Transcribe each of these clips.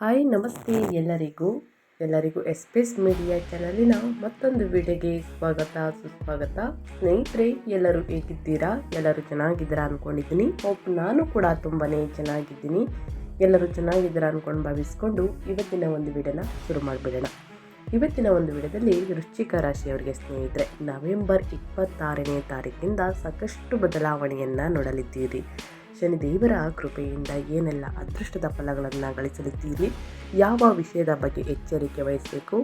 Hi, ನಮಸ್ತೆ ಎಲ್ಲರಿಗೂ. ಎಲ್ಲರಿಗೂ ಎಸ್ ಪಿ ಮೀಡಿಯಾ ಚಾನಲಿನ ಮತ್ತೊಂದು ವಿಡಿಯೋಗೆ ಸ್ವಾಗತ, ಸುಸ್ವಾಗತ. ಸ್ನೇಹಿತರೆ, ಎಲ್ಲರೂ ಹೇಗಿದ್ದೀರಾ? ಎಲ್ಲರೂ ಚೆನ್ನಾಗಿದ್ದೀರಾ ಅಂದ್ಕೊಂಡಿದ್ದೀನಿ ಹೋಪ್ ನಾನು ಕೂಡ ತುಂಬಾ ಚೆನ್ನಾಗಿದ್ದೀನಿ. ಎಲ್ಲರೂ ಚೆನ್ನಾಗಿದ್ದೀರಾ ಅಂದ್ಕೊಂಡು ಭಾವಿಸ್ಕೊಂಡು ಇವತ್ತಿನ ಒಂದು ವಿಡಿಯೋನ ಶುರು ಮಾಡಿಬಿಡೋಣ. ಇವತ್ತಿನ ಒಂದು ವಿಡಿಯೋದಲ್ಲಿ ವೃಶ್ಚಿಕ ರಾಶಿಯವರಿಗೆ ಸ್ನೇಹಿತರೆ, ನವೆಂಬರ್ ಇಪ್ಪತ್ತಾರನೇ ತಾರೀಕಿನಿಂದ ಸಾಕಷ್ಟು ಬದಲಾವಣೆಯನ್ನು ನೋಡಲಿದ್ದೀರಿ. ಶನಿದೇವರ ಕೃಪೆಯಿಂದ ಏನೆಲ್ಲ ಅದೃಷ್ಟದ ಫಲಗಳನ್ನು ಗಳಿಸಲಿದ್ದೀರಿ? ಯಾವ ವಿಷಯದ ಬಗ್ಗೆ ಎಚ್ಚರಿಕೆ ವಹಿಸಬೇಕು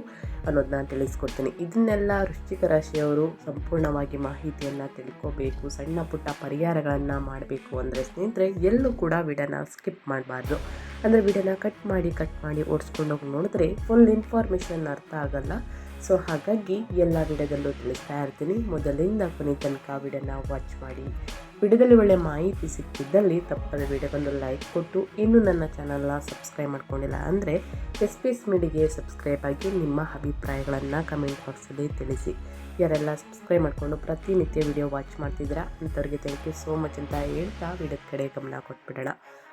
ಅನ್ನೋದನ್ನ ತಿಳಿಸ್ಕೊಡ್ತೀನಿ. ಇದನ್ನೆಲ್ಲ ವೃಶ್ಚಿಕ ರಾಶಿಯವರು ಸಂಪೂರ್ಣವಾಗಿ ಮಾಹಿತಿಯನ್ನು ತಿಳ್ಕೋಬೇಕು, ಸಣ್ಣ ಪುಟ್ಟ ಪರಿಹಾರಗಳನ್ನು ಮಾಡಬೇಕು ಅಂದರೆ ಸ್ನೇಹಿತರೆ, ಎಲ್ಲೂ ಕೂಡ ವಿಡನ ಸ್ಕಿಪ್ ಮಾಡಬಾರ್ದು. ಅಂದರೆ ವಿಡನ ಕಟ್ ಮಾಡಿ ಕಟ್ ಮಾಡಿ ಓಡಿಸ್ಕೊಂಡು ಹೋಗಿ ನೋಡಿದ್ರೆ ಫುಲ್ ಇನ್ಫಾರ್ಮೇಷನ್ ಅರ್ಥ ಆಗಲ್ಲ. ಸೊ ಹಾಗಾಗಿ ಎಲ್ಲ ವಿಡದಲ್ಲೂ ತಿಳಿಸ್ತಾ ಇರ್ತೀನಿ. ಮೊದಲಿಂದ ಕೊನೆ ತನಕ ವಿಡಿಯೋನ ವಾಚ್ ಮಾಡಿ ವಿಡಿಯೋದಲ್ಲಿ ಒಳ್ಳೆ ಮಾಹಿತಿ ಸಿಕ್ಕಿದ್ದಲ್ಲಿ ತಪ್ಪದ ವಿಡಿಯೋಗೊಂದು ಲೈಕ್ ಕೊಟ್ಟು ಇನ್ನೂ ನನ್ನ ಚಾನಲ್ನ ಸಬ್ಸ್ಕ್ರೈಬ್ ಮಾಡ್ಕೊಂಡಿಲ್ಲ ಅಂದರೆ ಎಸ್ ಪಿ ಎಸ್ ಮೀಡಿಗೆ ಸಬ್ಸ್ಕ್ರೈಬ್ ಆಗಿ ನಿಮ್ಮ ಅಭಿಪ್ರಾಯಗಳನ್ನು ಕಮೆಂಟ್ ಬಾಕ್ಸಲ್ಲಿ ತಿಳಿಸಿ. ಯಾರೆಲ್ಲ ಸಬ್ಸ್ಕ್ರೈಬ್ ಮಾಡಿಕೊಂಡು ಪ್ರತಿನಿತ್ಯ ವಿಡಿಯೋ ವಾಚ್ ಮಾಡ್ತಿದ್ದೀರಾ ಅಂಥವ್ರಿಗೆ ಥ್ಯಾಂಕ್ ಯು ಸೋ ಮಚ್ ಅಂತ ಹೇಳ್ತಾ ವಿಡಿಯೋದ ಕಡೆ ಗಮನ ಕೊಟ್ಬಿಡೋಣ.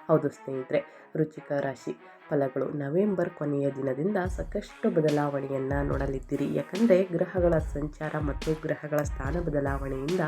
ಹೌದು ಸ್ನೇಹಿತರೆ, ರುಚಿಕ ರಾಶಿ ಫಲಗಳು ನವೆಂಬರ್ ಕೊನೆಯ ದಿನದಿಂದ ಸಾಕಷ್ಟು ಬದಲಾವಣೆಯನ್ನು ನೋಡಲಿದ್ದೀರಿ. ಯಾಕಂದರೆ ಗ್ರಹಗಳ ಸಂಚಾರ ಮತ್ತು ಗ್ರಹಗಳ ಸ್ಥಾನ ಬದಲಾವಣೆಯಿಂದ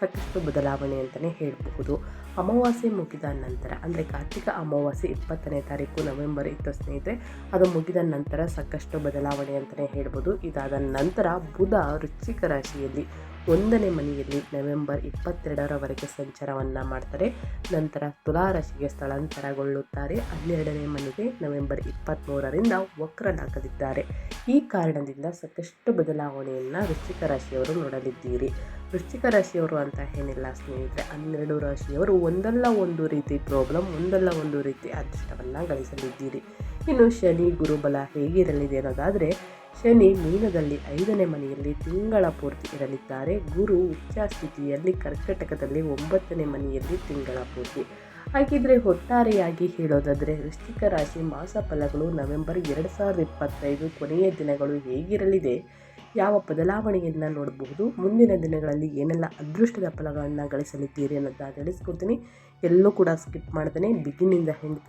ಸಾಕಷ್ಟು ಬದಲಾವಣೆ ಅಂತಲೇ ಹೇಳಬಹುದು. ಅಮಾವಾಸ್ಯೆ ಮುಗಿದ ನಂತರ, ಅಂದರೆ ಕಾರ್ತಿಕ ಅಮಾವಾಸ್ಯೆ ಇಪ್ಪತ್ತನೇ ತಾರೀಕು ನವೆಂಬರ್ ಇತ್ತು ಸ್ನೇಹಿತರೆ, ಅದು ಮುಗಿದ ನಂತರ ಸಾಕಷ್ಟು ಬದಲಾವಣೆ ಅಂತಲೇ ಹೇಳ್ಬೋದು ಇದಾದ ನಂತರ ಬುಧ ವೃಶ್ಚಿಕ ರಾಶಿಯಲ್ಲಿ ಒಂದನೇ ಮನೆಯಲ್ಲಿ ನವೆಂಬರ್ ಇಪ್ಪತ್ತೆರಡರವರೆಗೆ ಸಂಚಾರವನ್ನು ಮಾಡ್ತಾರೆ. ನಂತರ ತುಲಾ ರಾಶಿಗೆ ಸ್ಥಳಾಂತರಗೊಳ್ಳುತ್ತಾರೆ. ಹನ್ನೆರಡನೇ ಮನೆಗೆ ನವೆಂಬರ್ ಇಪ್ಪತ್ತ್ಮೂರರಿಂದ ವಕ್ರನಾಗಲಿದ್ದಾರೆ ಈ ಕಾರಣದಿಂದ ಸಾಕಷ್ಟು ಬದಲಾವಣೆಯನ್ನು ವೃಶ್ಚಿಕ ರಾಶಿಯವರು ನೋಡಲಿದ್ದೀರಿ. ವೃಶ್ಚಿಕ ರಾಶಿಯವರು ಅಂತ ಏನಿಲ್ಲ ಸ್ನೇಹಿತರೆ, ಹನ್ನೆರಡು ರಾಶಿಯವರು ಒಂದಲ್ಲ ಒಂದು ರೀತಿ ಪ್ರಾಬ್ಲಮ್ ಒಂದಲ್ಲ ಒಂದು ರೀತಿ ಅದೃಷ್ಟವನ್ನು ಗಳಿಸಲಿದ್ದೀರಿ. ಇನ್ನು ಶನಿ, ಗುರುಬಲ ಹೇಗಿರಲಿದೆ ಅನ್ನೋದಾದರೆ ಶನಿ ಮೀನದಲ್ಲಿ ಐದನೇ ಮನೆಯಲ್ಲಿ ತಿಂಗಳ ಪೂರ್ತಿ ಇರಲಿದ್ದಾರೆ. ಗುರು ಉಚ್ಚಾಸ್ಥಿತಿಯಲ್ಲಿ ಕರ್ಕಟಕದಲ್ಲಿ ಒಂಬತ್ತನೇ ಮನೆಯಲ್ಲಿ ತಿಂಗಳ ಪೂರ್ತಿ. ಹಾಗಿದ್ರೆ ಒಟ್ಟಾರೆಯಾಗಿ ಹೇಳೋದಾದರೆ, ವೃಶ್ಚಿಕ ರಾಶಿ ಮಾಸ ಫಲಗಳು ನವೆಂಬರ್ ಎರಡು ಸಾವಿರದ ಇಪ್ಪತ್ತೈದು ಕೊನೆಯ ದಿನಗಳು ಹೇಗಿರಲಿದೆ? ಯಾವ ಬದಲಾವಣೆಯನ್ನು ನೋಡಬಹುದು? ಮುಂದಿನ ದಿನಗಳಲ್ಲಿ ಏನೆಲ್ಲ ಅದೃಷ್ಟದ ಫಲಗಳನ್ನು ಗಳಿಸಲಿದ್ದೀರಿ ಅನ್ನೋದನ್ನ ತಿಳಿಸ್ಕೊಡ್ತೀನಿ. ಎಲ್ಲೂ ಕೂಡ ಸ್ಕಿಪ್ ಮಾಡ್ತೇನೆ ಬಿಗಿನಿಂದ ಹೆಂಡ್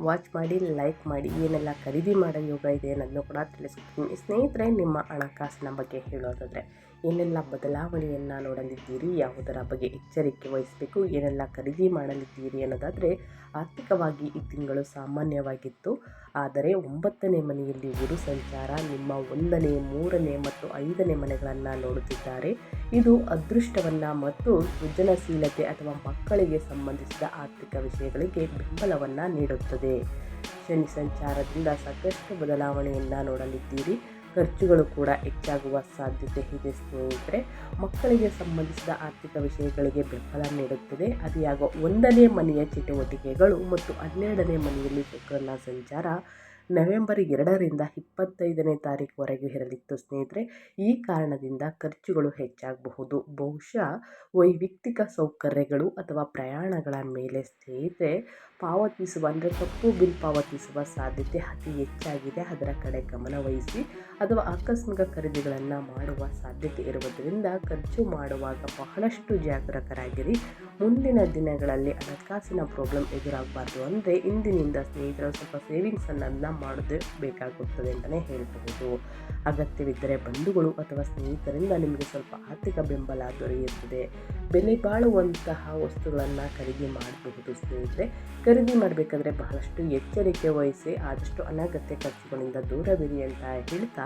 ವಾಚ್ ಮಾಡಿ ಲೈಕ್ ಮಾಡಿ, ಏನೆಲ್ಲ ಖರೀದಿ ಮಾಡೋ ಯೋಗ ಇದೆ ಅನ್ನೋದನ್ನು ಕೂಡ ತಿಳಿಸ್ಕೊಡ್ತೀನಿ. ಸ್ನೇಹಿತರೆ, ನಿಮ್ಮ ಹಣಕಾಸಿನ ಬಗ್ಗೆ ಹೇಳೋದಾದರೆ ಏನೆಲ್ಲ ಬದಲಾವಣೆಯನ್ನು ನೋಡಲಿದ್ದೀರಿ? ಯಾವುದರ ಬಗ್ಗೆ ಎಚ್ಚರಿಕೆ ವಹಿಸಬೇಕು? ಏನೆಲ್ಲ ಖರೀದಿ ಮಾಡಲಿದ್ದೀರಿ ಅನ್ನೋದಾದರೆ ಆರ್ಥಿಕವಾಗಿ ಈ ತಿಂಗಳು ಸಾಮಾನ್ಯವಾಗಿತ್ತು. ಆದರೆ ಒಂಬತ್ತನೇ ಮನೆಯಲ್ಲಿ ಗುರು ಸಂಚಾರ, ನಿಮ್ಮ ಒಂದನೇ, ಮೂರನೇ ಮತ್ತು ಐದನೇ ಮನೆಗಳನ್ನು ನೋಡುತ್ತಿದ್ದಾರೆ. ಇದು ಅದೃಷ್ಟವನ್ನು ಮತ್ತು ಸೃಜನಶೀಲತೆ ಅಥವಾ ಮಕ್ಕಳಿಗೆ ಸಂಬಂಧಿಸಿದ ಆರ್ಥಿಕ ವಿಷಯಗಳಿಗೆ ಬೆಂಬಲವನ್ನು ನೀಡುತ್ತದೆ. ಶನಿ ಸಂಚಾರದಿಂದ ಸಾಕಷ್ಟು ಬದಲಾವಣೆಯನ್ನು ನೋಡಲಿದ್ದೀರಿ. ಖರ್ಚುಗಳು ಕೂಡ ಹೆಚ್ಚಾಗುವ ಸಾಧ್ಯತೆ ಇದೆ ಸ್ನೇಹಿತರೆ. ಮಕ್ಕಳಿಗೆ ಸಂಬಂಧಿಸಿದ ಆರ್ಥಿಕ ವಿಷಯಗಳಿಗೆ ಬೆಂಬಲ ನೀಡುತ್ತದೆ. ಅದಿಯಾಗ ಒಂದನೇ ಮನೆಯ ಚಟುವಟಿಕೆಗಳು ಮತ್ತು ಹನ್ನೆರಡನೇ ಮನೆಯಲ್ಲಿ ಶುಕ್ರನ ಸಂಚಾರ ನವೆಂಬರ್ ಎರಡರಿಂದ ಇಪ್ಪತ್ತೈದನೇ ತಾರೀಕುವರೆಗೂ ಇರಲಿತ್ತು ಸ್ನೇಹಿತರೆ. ಈ ಕಾರಣದಿಂದ ಖರ್ಚುಗಳು ಹೆಚ್ಚಾಗಬಹುದು. ಬಹುಶಃ ವೈಯಕ್ತಿಕ ಸೌಕರ್ಯಗಳು ಅಥವಾ ಪ್ರಯಾಣಗಳ ಮೇಲೆ ಸ್ನೇಹಿತರೆ ಪಾವತಿಸುವ, ಅಂದರೆ ತಪ್ಪು ಬಿಲ್ ಪಾವತಿಸುವ ಸಾಧ್ಯತೆ ಅತಿ ಹೆಚ್ಚಾಗಿದೆ. ಅದರ ಕಡೆ ಗಮನವಹಿಸಿ ಅಥವಾ ಆಕಸ್ಮಿಕ ಖರೀದಿಗಳನ್ನು ಮಾಡುವ ಸಾಧ್ಯತೆ ಇರುವುದರಿಂದ ಖರ್ಚು ಮಾಡುವಾಗ ಬಹಳಷ್ಟು ಜಾಗರೂಕರಾಗಿರಿ. ಮುಂದಿನ ದಿನಗಳಲ್ಲಿ ಹಣಕಾಸಿನ ಪ್ರಾಬ್ಲಮ್ ಎದುರಾಗಬಾರ್ದು ಅಂದರೆ ಇಂದಿನಿಂದ ಸ್ನೇಹಿತರು ಸ್ವಲ್ಪ ಸೇವಿಂಗ್ಸ್ ಅನ್ನೋದನ್ನ ಮಾಡೋದೇ ಬೇಕಾಗುತ್ತದೆ ಅಂತಲೇ ಹೇಳಬಹುದು. ಅಗತ್ಯವಿದ್ದರೆ ಬಂಧುಗಳು ಅಥವಾ ಸ್ನೇಹಿತರಿಂದ ನಿಮಗೆ ಸ್ವಲ್ಪ ಆರ್ಥಿಕ ಬೆಂಬಲ ದೊರೆಯುತ್ತದೆ. ಬೆಲೆ ಬಾಳುವಂತಹ ವಸ್ತುಗಳನ್ನು ಖರೀದಿ ಮಾಡಬಹುದು ಸ್ನೇಹಿತರೆ. ಖರೀದಿ ಮಾಡಬೇಕಾದ್ರೆ ಬಹಳಷ್ಟು ಎಚ್ಚರಿಕೆ ವಹಿಸಿ, ಆದಷ್ಟು ಅನಗತ್ಯ ಖರ್ಚುಗಳಿಂದ ದೂರವಿರಿ ಅಂತ ಹೇಳ್ತಾ,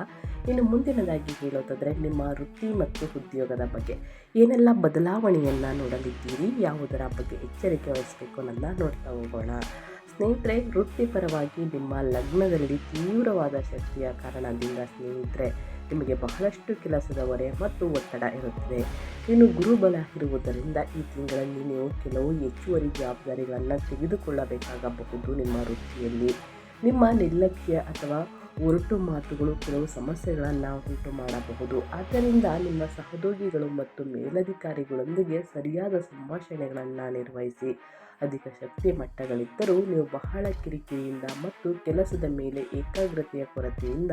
ಇನ್ನು ಮುಂದಿನದಾಗಿ ಹೇಳೋದಾದರೆ ನಿಮ್ಮ ವೃತ್ತಿ ಮತ್ತು ಉದ್ಯೋಗದ ಬಗ್ಗೆ. ಏನೆಲ್ಲ ಬದಲಾವಣೆಯನ್ನು ನೋಡಲಿದ್ದೀರಿ, ಯಾವುದರ ಬಗ್ಗೆ ಎಚ್ಚರಿಕೆ ವಹಿಸಬೇಕು ಅನ್ನೋದನ್ನ ನೋಡ್ತಾ ಹೋಗೋಣ. ಸ್ನೇಹಿತರೆ, ವೃತ್ತಿಪರವಾಗಿ ನಿಮ್ಮ ಲಗ್ನದಲ್ಲಿ ತೀವ್ರವಾದ ಶಕ್ತಿಯ ಕಾರಣದಿಂದ ಸ್ನೇಹಿತರೆ ನಿಮಗೆ ಬಹಳಷ್ಟು ಕೆಲಸದ ಹೊರೆ ಮತ್ತು ಒತ್ತಡ ಇರುತ್ತದೆ. ಇನ್ನು ಗುರುಬಲ ಇರುವುದರಿಂದ ಈ ತಿಂಗಳಲ್ಲಿ ನೀವು ಕೆಲವು ಹೆಚ್ಚುವರಿ ಜವಾಬ್ದಾರಿಗಳನ್ನು ತೆಗೆದುಕೊಳ್ಳಬೇಕಾಗಬಹುದು ನಿಮ್ಮ ವೃತ್ತಿಯಲ್ಲಿ. ನಿಮ್ಮ ನಿರ್ಲಕ್ಷ್ಯ ಅಥವಾ ಒರಟು ಮಾತುಗಳು ಕೆಲವು ಸಮಸ್ಯೆಗಳನ್ನು ಉಂಟು ಮಾಡಬಹುದು. ಆದ್ದರಿಂದ ನಿಮ್ಮ ಸಹೋದ್ಯೋಗಿಗಳು ಮತ್ತು ಮೇಲಧಿಕಾರಿಗಳೊಂದಿಗೆ ಸರಿಯಾದ ಸಂಭಾಷಣೆಗಳನ್ನು ನಿರ್ವಹಿಸಿ. ಅಧಿಕ ಶಕ್ತಿ ಮಟ್ಟಗಳಿದ್ದರೂ ನೀವು ಬಹಳ ಕಿರಿಕಿರಿಯಿಂದ ಮತ್ತು ಕೆಲಸದ ಮೇಲೆ ಏಕಾಗ್ರತೆಯ ಕೊರತೆಯಿಂದ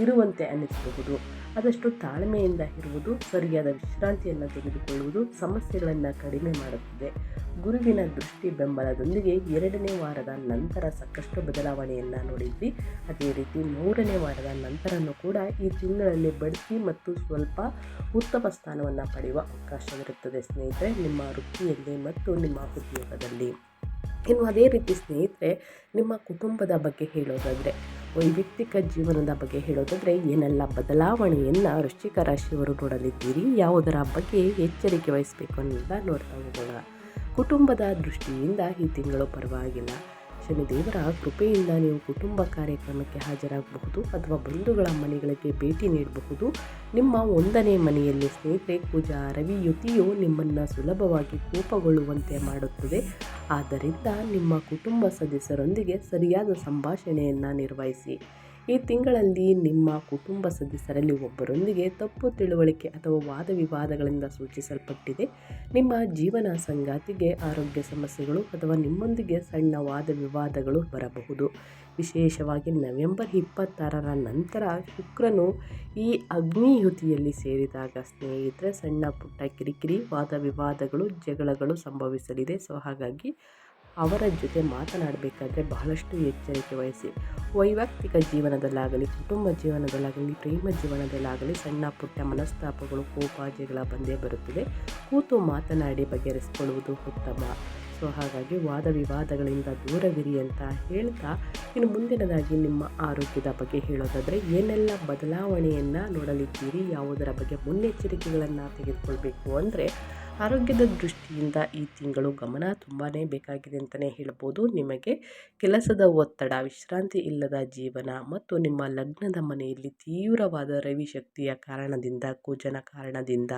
ಇರುವಂತೆ ಅನ್ನಿಸಬಹುದು. ಆದಷ್ಟು ತಾಳ್ಮೆಯಿಂದ ಇರುವುದು ಸರಿಯಾದ ವಿಶ್ರಾಂತಿಯನ್ನು ತೆಗೆದುಕೊಳ್ಳುವುದು ಸಮಸ್ಯೆಗಳನ್ನು ಕಡಿಮೆ ಮಾಡುತ್ತದೆ. ಗುರುವಿನ ದೃಷ್ಟಿ ಬೆಂಬಲದೊಂದಿಗೆ ಎರಡನೇ ವಾರದ ನಂತರ ಸಾಕಷ್ಟು ಬದಲಾವಣೆಯನ್ನು ನೋಡಿದ್ವಿ. ಅದೇ ರೀತಿ ಮೂರನೇ ವಾರದ ನಂತರನೂ ಕೂಡ ಈ ತಿಂಗಳಲ್ಲಿ ಬಡ್ತಿ ಮತ್ತು ಸ್ವಲ್ಪ ಉತ್ತಮ ಸ್ಥಾನವನ್ನು ಪಡೆಯುವ ಅವಕಾಶವಿರುತ್ತದೆ. ಸ್ನೇಹಿತರೆ, ನಿಮ್ಮ ವೃತ್ತಿಯಲ್ಲಿ ಮತ್ತು ನಿಮ್ಮ ಉದ್ಯೋಗದಲ್ಲಿ ಇನ್ನು ಅದೇ ರೀತಿ ಸ್ನೇಹಿತರೆ, ನಿಮ್ಮ ಕುಟುಂಬದ ಬಗ್ಗೆ ಹೇಳೋದಾದರೆ, ವೈಯಕ್ತಿಕ ಜೀವನದ ಬಗ್ಗೆ ಹೇಳೋದಾದರೆ, ಏನೆಲ್ಲ ಬದಲಾವಣೆಯನ್ನು ವೃಶ್ಚಿಕ ರಾಶಿಯವರು ನೋಡಲಿದ್ದೀರಿ, ಯಾವುದರ ಬಗ್ಗೆ ಎಚ್ಚರಿಕೆ ವಹಿಸಬೇಕು ಅನ್ನೋದನ್ನ ನೋಡ್ತಾ ಹೋಗೋಣ. ಕುಟುಂಬದ ದೃಷ್ಟಿಯಿಂದ ಈ ತಿಂಗಳು ಪರವಾಗಿಲ್ಲ. ಶನಿದೇವರ ಕೃಪೆಯಿಂದ ನೀವು ಕುಟುಂಬ ಕಾರ್ಯಕ್ರಮಕ್ಕೆ ಹಾಜರಾಗಬಹುದು ಅಥವಾ ಬಂಧುಗಳ ಮನೆಗಳಿಗೆ ಭೇಟಿ ನೀಡಬಹುದು. ನಿಮ್ಮ ಒಂದನೇ ಮನೆಯಲ್ಲಿ ಸ್ನೇಹಿತರೆ, ಪೂಜಾ ರವಿ ಯುತಿಯು ನಿಮ್ಮನ್ನು ಸುಲಭವಾಗಿ ಕೋಪಗೊಳ್ಳುವಂತೆ ಮಾಡುತ್ತದೆ. ಆದ್ದರಿಂದ ನಿಮ್ಮ ಕುಟುಂಬ ಸದಸ್ಯರೊಂದಿಗೆ ಸರಿಯಾದ ಸಂಭಾಷಣೆಯನ್ನು ನಿರ್ವಹಿಸಿ. ಈ ತಿಂಗಳಲ್ಲಿ ನಿಮ್ಮ ಕುಟುಂಬ ಸದಸ್ಯರಲ್ಲಿ ಒಬ್ಬರೊಂದಿಗೆ ತಪ್ಪು ತಿಳುವಳಿಕೆ ಅಥವಾ ವಾದ ವಿವಾದಗಳಿಂದ ಸೂಚಿಸಲ್ಪಟ್ಟಿದೆ. ನಿಮ್ಮ ಜೀವನ ಸಂಗಾತಿಗೆ ಆರೋಗ್ಯ ಸಮಸ್ಯೆಗಳು ಅಥವಾ ನಿಮ್ಮೊಂದಿಗೆ ಸಣ್ಣ ವಾದ ವಿವಾದಗಳು ಬರಬಹುದು. ವಿಶೇಷವಾಗಿ ನವೆಂಬರ್ ಇಪ್ಪತ್ತಾರರ ನಂತರ ಶುಕ್ರನು ಈ ಅಗ್ನಿಯುತಿಯಲ್ಲಿ ಸೇರಿದಾಗ ಸ್ನೇಹಿತರೆ, ಸಣ್ಣ ಪುಟ್ಟ ಕಿರಿಕಿರಿ, ವಾದ ವಿವಾದಗಳು, ಜಗಳಗಳು ಸಂಭವಿಸಲಿದೆ. ಸೊ, ಹಾಗಾಗಿ ಅವರ ಜೊತೆ ಮಾತನಾಡಬೇಕಾದ್ರೆ ಬಹಳಷ್ಟು ಎಚ್ಚರಿಕೆ ವಹಿಸಿ. ವೈಯಕ್ತಿಕ ಜೀವನದಲ್ಲಾಗಲಿ, ಕುಟುಂಬ ಜೀವನದಲ್ಲಾಗಲಿ, ಪ್ರೇಮ ಜೀವನದಲ್ಲಾಗಲಿ ಸಣ್ಣ ಪುಟ್ಟ ಮನಸ್ತಾಪಗಳು ಕೋಪ ಜಗಳ ಬಂದೇ ಬರುತ್ತದೆ. ಕೂತು ಮಾತನಾಡಿ ಬಗೆಹರಿಸಿಕೊಳ್ಳುವುದು ಉತ್ತಮ. ಸೊ, ಹಾಗಾಗಿ ವಾದ ವಿವಾದಗಳಿಂದ ದೂರವಿರಿ ಅಂತ ಹೇಳ್ತಾ, ಇನ್ನು ಮುಂದಿನದಾಗಿ ನಿಮ್ಮ ಆರೋಗ್ಯದ ಬಗ್ಗೆ ಹೇಳೋದಾದರೆ, ಏನೆಲ್ಲ ಬದಲಾವಣೆಯನ್ನು ನೋಡಲಿದ್ದೀರಿ, ಯಾವುದರ ಬಗ್ಗೆ ಮುನ್ನೆಚ್ಚರಿಕೆಗಳನ್ನು ತೆಗೆದುಕೊಳ್ಬೇಕು ಅಂದರೆ ಆರೋಗ್ಯದ ದೃಷ್ಟಿಯಿಂದ ಈ ತಿಂಗಳು ಗಮನ ತುಂಬಾ ಬೇಕಾಗಿದೆ ಅಂತಲೇ ಹೇಳ್ಬೋದು. ನಿಮಗೆ ಕೆಲಸದ ಒತ್ತಡ, ವಿಶ್ರಾಂತಿ ಇಲ್ಲದ ಜೀವನ ಮತ್ತು ನಿಮ್ಮ ಲಗ್ನದ ಮನೆಯಲ್ಲಿ ತೀವ್ರವಾದ ರವಿಶಕ್ತಿಯ ಕಾರಣದಿಂದ, ಕುಜನ ಕಾರಣದಿಂದ,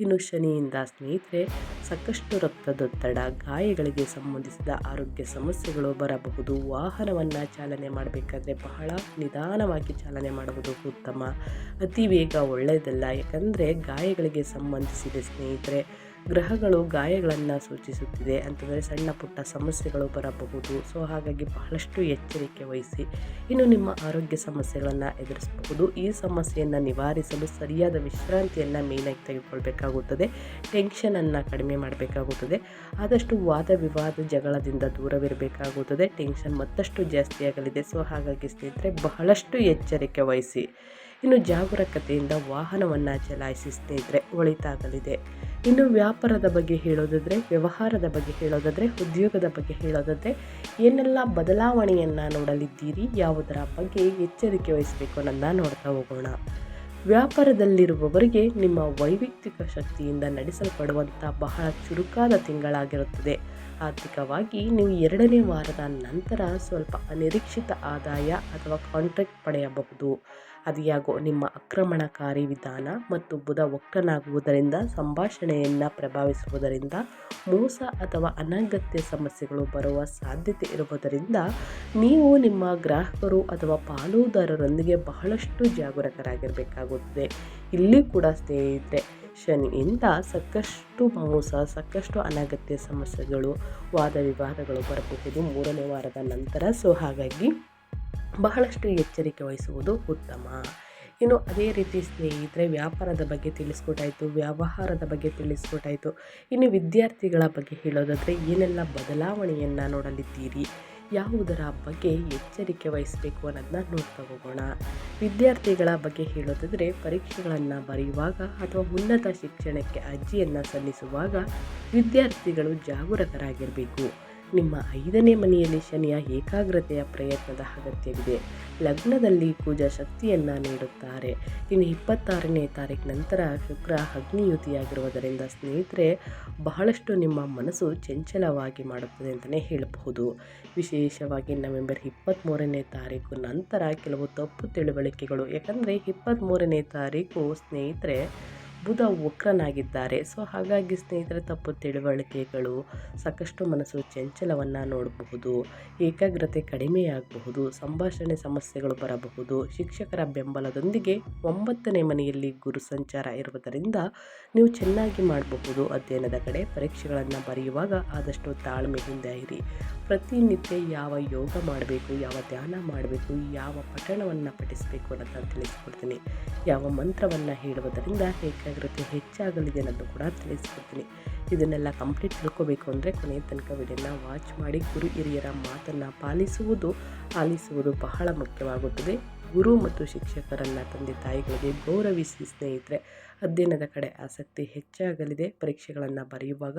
ಇನ್ನು ಶನಿಯಿಂದ ಸ್ನೇಹಿತರೆ ಸಾಕಷ್ಟು ರಕ್ತದೊತ್ತಡ, ಗಾಯಗಳಿಗೆ ಸಂಬಂಧಿಸಿದ ಆರೋಗ್ಯ ಸಮಸ್ಯೆಗಳು ಬರಬಹುದು. ವಾಹನವನ್ನು ಚಾಲನೆ ಮಾಡಬೇಕಾದ್ರೆ ಬಹಳ ನಿಧಾನವಾಗಿ ಚಾಲನೆ ಮಾಡುವುದು ಉತ್ತಮ. ಅತಿ ವೇಗ ಒಳ್ಳೆಯದಲ್ಲ. ಯಾಕಂದರೆ ಗಾಯಗಳಿಗೆ ಸಂಬಂಧಿಸಿದ ಸ್ನೇಹಿತರೆ ಗ್ರಹಗಳು ಗಾಯಗಳನ್ನು ಸೂಚಿಸುತ್ತಿದೆ ಅಂತಂದರೆ ಸಣ್ಣ ಪುಟ್ಟ ಸಮಸ್ಯೆಗಳು ಬರಬಹುದು. ಸೊ ಹಾಗಾಗಿ ಬಹಳಷ್ಟು ಎಚ್ಚರಿಕೆ ವಹಿಸಿ ಇನ್ನು ನಿಮ್ಮ ಆರೋಗ್ಯ ಸಮಸ್ಯೆಗಳನ್ನು ಎದುರಿಸಬಹುದು. ಈ ಸಮಸ್ಯೆಯನ್ನು ನಿವಾರಿಸಲು ಸರಿಯಾದ ವಿಶ್ರಾಂತಿಯನ್ನು ಮೇನಾಗಿ ತೆಗೆದುಕೊಳ್ಬೇಕಾಗುತ್ತದೆ. ಟೆನ್ಷನನ್ನು ಕಡಿಮೆ ಮಾಡಬೇಕಾಗುತ್ತದೆ. ಆದಷ್ಟು ವಾದ ವಿವಾದ ಜಗಳದಿಂದ ದೂರವಿರಬೇಕಾಗುತ್ತದೆ. ಟೆನ್ಷನ್ ಮತ್ತಷ್ಟು ಜಾಸ್ತಿಯಾಗಲಿದೆ ಸೊ ಹಾಗಾಗಿ ಸ್ನೇಹಿತರೆ ಬಹಳಷ್ಟು ಎಚ್ಚರಿಕೆ ವಹಿಸಿ ಇನ್ನು ಜಾಗರೂಕತೆಯಿಂದ ವಾಹನವನ್ನು ಚಲಾಯಿಸಿ ಸ್ನೇಹಿತರೆ ಒಳಿತಾಗಲಿದೆ. ಇನ್ನು ವ್ಯಾಪಾರದ ಬಗ್ಗೆ ಹೇಳೋದಾದರೆ, ವ್ಯವಹಾರದ ಬಗ್ಗೆ ಹೇಳೋದಾದರೆ, ಉದ್ಯೋಗದ ಬಗ್ಗೆ ಹೇಳೋದಾದರೆ, ಏನೆಲ್ಲ ಬದಲಾವಣೆಯನ್ನು ನೋಡಲಿದ್ದೀರಿ, ಯಾವುದರ ಬಗ್ಗೆ ಎಚ್ಚರಿಕೆ ವಹಿಸಬೇಕು ಅನ್ನೋದನ್ನ ನೋಡ್ತಾ ಹೋಗೋಣ. ವ್ಯಾಪಾರದಲ್ಲಿರುವವರಿಗೆ ನಿಮ್ಮ ವೈಯಕ್ತಿಕ ಶಕ್ತಿಯಿಂದ ನಡೆಸಲ್ಪಡುವಂಥ ಬಹಳ ಚುರುಕಾದ ತಿಂಗಳಾಗಿರುತ್ತದೆ. ಆರ್ಥಿಕವಾಗಿ ನೀವು ಎರಡನೇ ವಾರದ ನಂತರ ಸ್ವಲ್ಪ ಅನಿರೀಕ್ಷಿತ ಆದಾಯ ಅಥವಾ ಕಾಂಟ್ರಾಕ್ಟ್ ಪಡೆಯಬಹುದು. ಅದಿಯಾಗೋ ನಿಮ್ಮ ಆಕ್ರಮಣಕಾರಿ ವಿಧಾನ ಮತ್ತು ಬುಧ ಒಕ್ಕನಾಗುವುದರಿಂದ, ಸಂಭಾಷಣೆಯನ್ನು ಪ್ರಭಾವಿಸುವುದರಿಂದ, ಮೋಸ ಅಥವಾ ಅನಗತ್ಯ ಸಮಸ್ಯೆಗಳು ಬರುವ ಸಾಧ್ಯತೆ ಇರುವುದರಿಂದ, ನೀವು ನಿಮ್ಮ ಗ್ರಾಹಕರು ಅಥವಾ ಪಾಲುದಾರರೊಂದಿಗೆ ಬಹಳಷ್ಟು ಜಾಗರೂಕರಾಗಿರಬೇಕಾಗುತ್ತದೆ. ಇಲ್ಲಿ ಕೂಡ ಸ್ನೇಹಿತರೆ, ಶನಿಯಿಂದ ಸಾಕಷ್ಟು ಮೋಸ, ಸಾಕಷ್ಟು ಅನಗತ್ಯ ಸಮಸ್ಯೆಗಳು, ವಾದ ವಿವಾದಗಳು ಬರಬಹುದು. ಮೂರನೇ ವಾರದ ನಂತರ, ಸೊ ಹಾಗಾಗಿ ಬಹಳಷ್ಟು ಎಚ್ಚರಿಕೆ ವಹಿಸುವುದು ಉತ್ತಮ. ಇನ್ನು ಅದೇ ರೀತಿ ಸ್ನೇಹಿತರೆ, ವ್ಯಾಪಾರದ ಬಗ್ಗೆ ತಿಳಿಸ್ಕೊಟ್ಟಾಯಿತು, ವ್ಯವಹಾರದ ಬಗ್ಗೆ ತಿಳಿಸ್ಕೊಟ್ಟಾಯಿತು. ಇನ್ನು ವಿದ್ಯಾರ್ಥಿಗಳ ಬಗ್ಗೆ ಹೇಳೋದಾದರೆ, ಏನೆಲ್ಲ ಬದಲಾವಣೆಯನ್ನು ನೋಡಲಿದ್ದೀರಿ? ಯಾವುದರ ಬಗ್ಗೆ ಎಚ್ಚರಿಕೆ ವಹಿಸಬೇಕು ಅನ್ನೋದನ್ನ ನೋಡ್ತಾ ಹೋಗೋಣ. ವಿದ್ಯಾರ್ಥಿಗಳ ಬಗ್ಗೆ ಹೇಳೋದಾದರೆ, ಪರೀಕ್ಷೆಗಳನ್ನು ಬರೆಯುವಾಗ ಅಥವಾ ಉನ್ನತ ಶಿಕ್ಷಣಕ್ಕೆ ಅರ್ಜಿಯನ್ನು ಸಲ್ಲಿಸುವಾಗ ವಿದ್ಯಾರ್ಥಿಗಳು ಜಾಗರೂಕರಾಗಿರಬೇಕು. ನಿಮ್ಮ ಐದನೇ ಮನೆಯಲ್ಲಿ ಶನಿಯ ಏಕಾಗ್ರತೆಯ ಪ್ರಯತ್ನದ ಅಗತ್ಯವಿದೆ. ಲಗ್ನದಲ್ಲಿ ಪೂಜಾ ಶಕ್ತಿಯನ್ನು ನೀಡುತ್ತಾರೆ. ಇನ್ನು ಇಪ್ಪತ್ತಾರನೇ ತಾರೀಕು ನಂತರ ಶುಕ್ರ ಅಗ್ನಿಯುತಿಯಾಗಿರುವುದರಿಂದ ಸ್ನೇಹಿತರೆ, ಬಹಳಷ್ಟು ನಿಮ್ಮ ಮನಸ್ಸು ಚಂಚಲವಾಗಿ ಮಾಡುತ್ತದೆ ಅಂತಲೇ ಹೇಳಬಹುದು. ವಿಶೇಷವಾಗಿ ನವೆಂಬರ್ ಇಪ್ಪತ್ತ್ಮೂರನೇ ತಾರೀಕು ನಂತರ ಕೆಲವು ತಪ್ಪು ತಿಳುವಳಿಕೆಗಳು. ಯಾಕಂದರೆ ಇಪ್ಪತ್ತ್ಮೂರನೇ ತಾರೀಕು ಸ್ನೇಹಿತರೆ ಬುಧ ವಕ್ರನಾಗಿದ್ದಾರೆ ಸೊ, ಹಾಗಾಗಿ ಸ್ನೇಹಿತರೆ, ತಪ್ಪು ತಿಳುವಳಿಕೆಗಳು ಸಾಕಷ್ಟು ಮನಸ್ಸು ಚಂಚಲವನ್ನು ನೋಡಬಹುದು, ಏಕಾಗ್ರತೆ ಕಡಿಮೆಯಾಗಬಹುದು, ಸಂಭಾಷಣೆ ಸಮಸ್ಯೆಗಳು ಬರಬಹುದು, ಶಿಕ್ಷಕರ ಬೆಂಬಲದೊಂದಿಗೆ ಒಂಬತ್ತನೇ ಮನೆಯಲ್ಲಿ ಗುರು ಸಂಚಾರ ಇರುವುದರಿಂದ ನೀವು ಚೆನ್ನಾಗಿ ಮಾಡಬಹುದು. ಅಧ್ಯಯನದ ಕಡೆ ಪರೀಕ್ಷೆಗಳನ್ನು ಬರೆಯುವಾಗ ಆದಷ್ಟು ತಾಳ್ಮೆಯಿಂದ ಇರಿ. ಪ್ರತಿನಿತ್ಯ ಯಾವ ಯೋಗ ಮಾಡಬೇಕು, ಯಾವ ಧ್ಯಾನ ಮಾಡಬೇಕು, ಯಾವ ಪಠಣವನ್ನು ಪಠಿಸಬೇಕು ಅನ್ನೋದನ್ನು ತಿಳಿಸ್ಕೊಡ್ತೀನಿ. ಯಾವ ಮಂತ್ರವನ್ನು ಹೇಳುವುದರಿಂದ ಏಕಾಗ್ರತೆ ಹೆಚ್ಚಾಗಲಿದೆ ಅನ್ನೋದು ಕೂಡ ತಿಳಿಸ್ಕೊಡ್ತೀನಿ. ಇದನ್ನೆಲ್ಲ ಕಂಪ್ಲೀಟ್ ತಿಳ್ಕೋಬೇಕು ಅಂದರೆ ಕೊನೆಯ ತನಕ ವಿಡಿಯೋನ ವಾಚ್ ಮಾಡಿ ಗುರು ಹಿರಿಯರ ಮಾತನ್ನು ಪಾಲಿಸುವುದು, ಆಲಿಸುವುದು ಬಹಳ ಮುಖ್ಯವಾಗುತ್ತದೆ. ಗುರು ಮತ್ತು ಶಿಕ್ಷಕರನ್ನು ತಂದೆ ತಾಯಿಗಳಿಗೆ ಗೌರವಿಸಿ ಸ್ನೇಹಿತರೆ, ಅಧ್ಯಯನದ ಕಡೆ ಆಸಕ್ತಿ ಹೆಚ್ಚಾಗಲಿದೆ. ಪರೀಕ್ಷೆಗಳನ್ನು ಬರೆಯುವಾಗ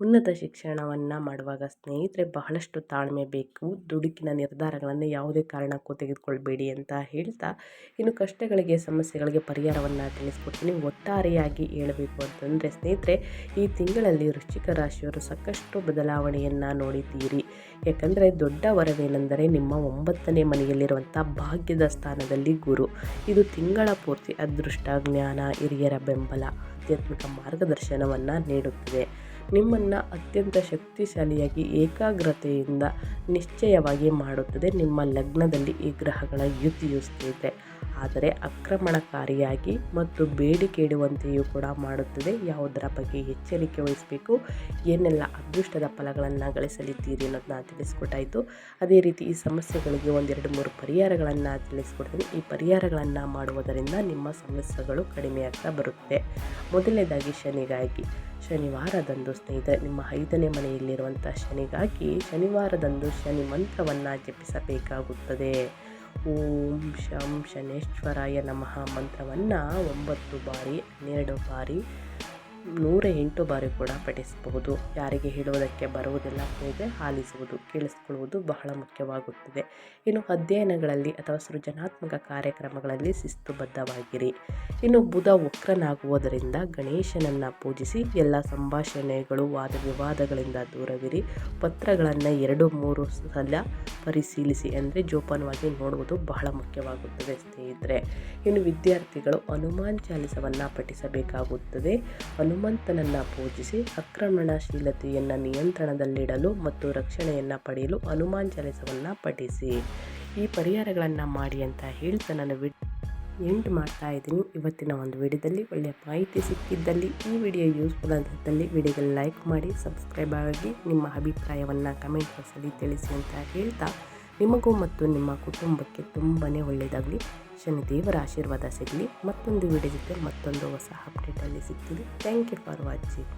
ಉನ್ನತ ಶಿಕ್ಷಣವನ್ನು ಮಾಡುವಾಗ ಸ್ನೇಹಿತರೆ ಬಹಳಷ್ಟು ತಾಳ್ಮೆ ಬೇಕು. ದುಡುಕಿನ ನಿರ್ಧಾರಗಳನ್ನು ಯಾವುದೇ ಕಾರಣಕ್ಕೂ ತೆಗೆದುಕೊಳ್ಬೇಡಿ ಅಂತ ಹೇಳ್ತಾ ಇನ್ನು ಕಷ್ಟಗಳಿಗೆ, ಸಮಸ್ಯೆಗಳಿಗೆ ಪರಿಹಾರವನ್ನು ತಿಳಿಸ್ಕೊಡ್ತೀನಿ. ಒಟ್ಟಾರೆಯಾಗಿ ಹೇಳಬೇಕು ಅಂತಂದರೆ ಸ್ನೇಹಿತರೆ, ಈ ತಿಂಗಳಲ್ಲಿ ವೃಶ್ಚಿಕ ರಾಶಿಯವರು ಸಾಕಷ್ಟು ಬದಲಾವಣೆಯನ್ನು ನೋಡಿದ್ದೀರಿ. ಯಾಕಂದರೆ ದೊಡ್ಡ ವರವೇನೆಂದರೆ ನಿಮ್ಮ ಒಂಬತ್ತನೇ ಮನೆಯಲ್ಲಿರುವಂಥ ಭಾಗ್ಯದ ಸ್ಥಾನದಲ್ಲಿ ಗುರು. ಇದು ತಿಂಗಳ ಪೂರ್ತಿ ಅದೃಷ್ಟ, ಜ್ಞಾನ, ಹಿರಿಯರ ಬೆಂಬಲ, ಆಧ್ಯಾತ್ಮಿಕ ಮಾರ್ಗದರ್ಶನವನ್ನು ನೀಡುತ್ತಿದೆ. ನಿಮ್ಮನ್ನು ಅತ್ಯಂತ ಶಕ್ತಿಶಾಲಿಯಾಗಿ ಏಕಾಗ್ರತೆಯಿಂದ ನಿಶ್ಚಯವಾಗಿ ಮಾಡುತ್ತದೆ. ನಿಮ್ಮ ಲಗ್ನದಲ್ಲಿ ಈ ಗ್ರಹಗಳ ಯುತಿಯು ಸ್ನೇಹಿತರೆ ಆದರೆ ಆಕ್ರಮಣಕಾರಿಯಾಗಿ ಮತ್ತು ಬೇಡಿಕೆ ಇಡುವಂತೆಯೂ ಕೂಡ ಮಾಡುತ್ತದೆ. ಯಾವುದರ ಬಗ್ಗೆ ಎಚ್ಚರಿಕೆ ವಹಿಸಬೇಕು? ಏನೆಲ್ಲ ಅದೃಷ್ಟದ ಫಲಗಳನ್ನು ಗಳಿಸಲಿದ್ದೀರಿ ಅನ್ನೋದನ್ನ ತಿಳಿಸ್ಕೊಟ್ಟಾಯಿತು. ಅದೇ ರೀತಿ ಈ ಸಮಸ್ಯೆಗಳಿಗೆ ಒಂದೆರಡು ಮೂರು ಪರಿಹಾರಗಳನ್ನು ತಿಳಿಸ್ಕೊಡ್ತೀನಿ. ಈ ಪರಿಹಾರಗಳನ್ನು ಮಾಡುವುದರಿಂದ ನಿಮ್ಮ ಸಮಸ್ಯೆಗಳು ಕಡಿಮೆಯಾಗ್ತಾ ಬರುತ್ತೆ. ಮೊದಲನೇದಾಗಿ ಶನಿಗಾಗಿ. ಶನಿವಾರದಂದು ಸ್ನೇಹಿತರೆ, ನಿಮ್ಮ ಐದನೇ ಮನೆಯಲ್ಲಿರುವಂಥ ಶನಿಗಾಗಿ ಶನಿವಾರದಂದು ಶನಿ ಮಂತ್ರವನ್ನು ಜಪಿಸಬೇಕಾಗುತ್ತದೆ. ಓಂ ಶಂ ಶನೇಶ್ವರಾಯ ನಮಃ ಮಂತ್ರವನ್ನು ಒಂಬತ್ತು ಬಾರಿ ಹನ್ನೆರಡು ಬಾರಿ ನೂರ ಎಂಟು ಬಾರಿ ಕೂಡ ಪಠಿಸಬಹುದು. ಯಾರಿಗೆ ಹೇಳುವುದಕ್ಕೆ ಬರುವುದಿಲ್ಲ ಸ್ನೇಹಿತರೆ ಆಲಿಸುವುದು, ಕೇಳಿಸಿಕೊಳ್ಳುವುದು ಬಹಳ ಮುಖ್ಯವಾಗುತ್ತದೆ. ಇನ್ನು ಅಧ್ಯಯನಗಳಲ್ಲಿ ಅಥವಾ ಸೃಜನಾತ್ಮಕ ಕಾರ್ಯಕ್ರಮಗಳಲ್ಲಿ ಶಿಸ್ತುಬದ್ಧವಾಗಿರಿ. ಇನ್ನು ಬುಧ ವಕ್ರನಾಗುವುದರಿಂದ ಗಣೇಶನನ್ನು ಪೂಜಿಸಿ ಎಲ್ಲ ಸಂಭಾಷಣೆಗಳು, ವಾದ ವಿವಾದಗಳಿಂದ ದೂರವಿರಿ. ಪತ್ರಗಳನ್ನು ಎರಡು ಮೂರು ಸಲ ಪರಿಶೀಲಿಸಿ ಅಂದರೆ ಜೋಪಾನವಾಗಿ ನೋಡುವುದು ಬಹಳ ಮುಖ್ಯವಾಗುತ್ತದೆ ಸ್ನೇಹಿತರೆ. ಇನ್ನು ವಿದ್ಯಾರ್ಥಿಗಳು ಹನುಮಾನ್ ಚಾಲಿಸವನ್ನು ಪಠಿಸಬೇಕಾಗುತ್ತದೆ. ಹನುಮಂತನನ್ನು ಪೂಜಿಸಿ ಆಕ್ರಮಣಶೀಲತೆಯನ್ನು ನಿಯಂತ್ರಣದಲ್ಲಿಡಲು ಮತ್ತು ರಕ್ಷಣೆಯನ್ನು ಪಡೆಯಲು ಹನುಮಾನ್ ಚಾಲಿಸವನ್ನು ಪಠಿಸಿ. ಈ ಪರಿಹಾರಗಳನ್ನು ಮಾಡಿ ಅಂತ ಹೇಳ್ತಾ ನಾನು ವಿ ಎಂಡ್ ಮಾಡ್ತಾ ಇದ್ದೀನಿ. ಇವತ್ತಿನ ಒಂದು ವಿಡಿಯೋದಲ್ಲಿ ಒಳ್ಳೆಯ ಮಾಹಿತಿ ಸಿಕ್ಕಿದ್ದಲ್ಲಿ ಈ ವಿಡಿಯೋ ಯೂಸ್ಫುಲ್ ಆಗಿದ್ದಲ್ಲಿ ವಿಡಿಯೋಗೆ ಲೈಕ್ ಮಾಡಿ ಸಬ್ಸ್ಕ್ರೈಬ್ ಆಗಿ, ನಿಮ್ಮ ಅಭಿಪ್ರಾಯವನ್ನು ಕಮೆಂಟ್ ಬಾಕ್ಸಲ್ಲಿ ತಿಳಿಸಿ ಅಂತ ಹೇಳ್ತಾ, ನಿಮಗೂ ಮತ್ತು ನಿಮ್ಮ ಕುಟುಂಬಕ್ಕೆ ತುಂಬಾ ಒಳ್ಳೆಯದಾಗಲಿ. ಶನಿದೇವರ ಆಶೀರ್ವಾದ ಸಿಗಲಿ. ಮತ್ತೊಂದು ವಿಡಿಯೋ ಜೊತೆ ಮತ್ತೊಂದು ಹೊಸ ಅಪ್ಡೇಟಲ್ಲಿ ಸಿಗ್ತೀವಿ ಥ್ಯಾಂಕ್ ಯು ಫಾರ್ ವಾಚಿಂಗ್